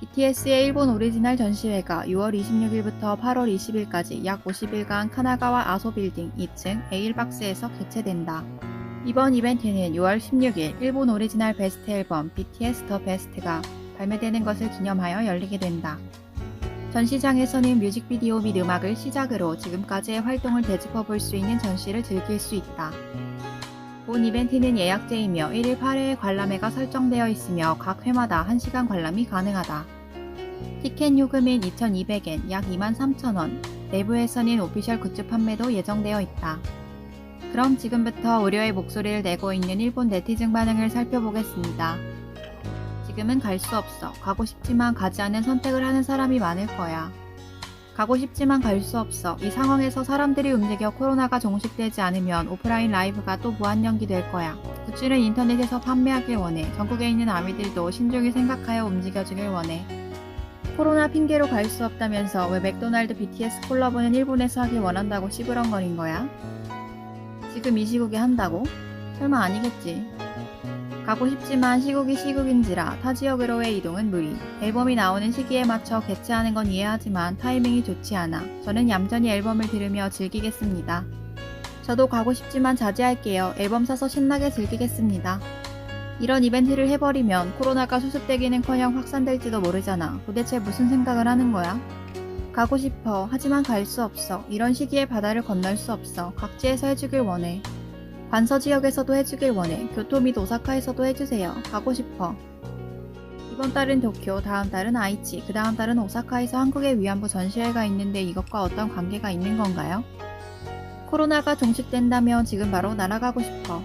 BTS의 일본 오리지널 전시회가 6월 26일부터 8월 20일까지 약 50일간 카나가와 아소 빌딩 2층 A1박스에서 개최된다. 이번 이벤트는 6월 16일 일본 오리지널 베스트 앨범 BTS 더 베스트가 발매되는 것을 기념하여 열리게 된다. 전시장에서는 뮤직비디오 및 음악을 시작으로 지금까지의 활동을 되짚어 볼 수 있는 전시를 즐길 수 있다. 본 이벤트는 예약제이며 1일 8회 관람회가 설정되어 있으며 각 회마다 1시간 관람이 가능하다. 티켓 요금은 2,200엔 약 23,000원, 내부에서는 오피셜 굿즈 판매도 예정되어 있다. 그럼 지금부터 우려의 목소리를 내고 있는 일본 네티즌 반응을 살펴보겠습니다. 지금은 갈 수 없어. 가고 싶지만 가지 않는 선택을 하는 사람이 많을 거야. 가고 싶지만 갈 수 없어. 이 상황에서 사람들이 움직여 코로나가 종식되지 않으면 오프라인 라이브가 또 무한 연기될 거야. 굿즈는 인터넷에서 판매하길 원해. 전국에 있는 아미들도 신중히 생각하여 움직여주길 원해. 코로나 핑계로 갈 수 없다면서 왜 맥도날드 BTS 콜라보는 일본에서 하길 원한다고 시부렁거린 거야? 지금 이 시국에 한다고? 설마 아니겠지. 가고 싶지만 시국이 시국인지라 타 지역으로의 이동은 무리. 앨범이 나오는 시기에 맞춰 개최하는 건 이해하지만 타이밍이 좋지 않아. 저는 얌전히 앨범을 들으며 즐기겠습니다. 저도 가고 싶지만 자제할게요. 앨범 사서 신나게 즐기겠습니다. 이런 이벤트를 해버리면 코로나가 수습되기는커녕 확산될지도 모르잖아. 도대체 무슨 생각을 하는 거야? 가고 싶어. 하지만 갈 수 없어. 이런 시기에 바다를 건널 수 없어. 각지에서 해주길 원해. 관서 지역에서도 해주길 원해. 교토 및 오사카에서도 해주세요. 가고 싶어. 이번 달은 도쿄, 다음 달은 아이치, 그 다음 달은 오사카에서 한국의 위안부 전시회가 있는데 이것과 어떤 관계가 있는 건가요? 코로나가 종식된다면 지금 바로 날아가고 싶어.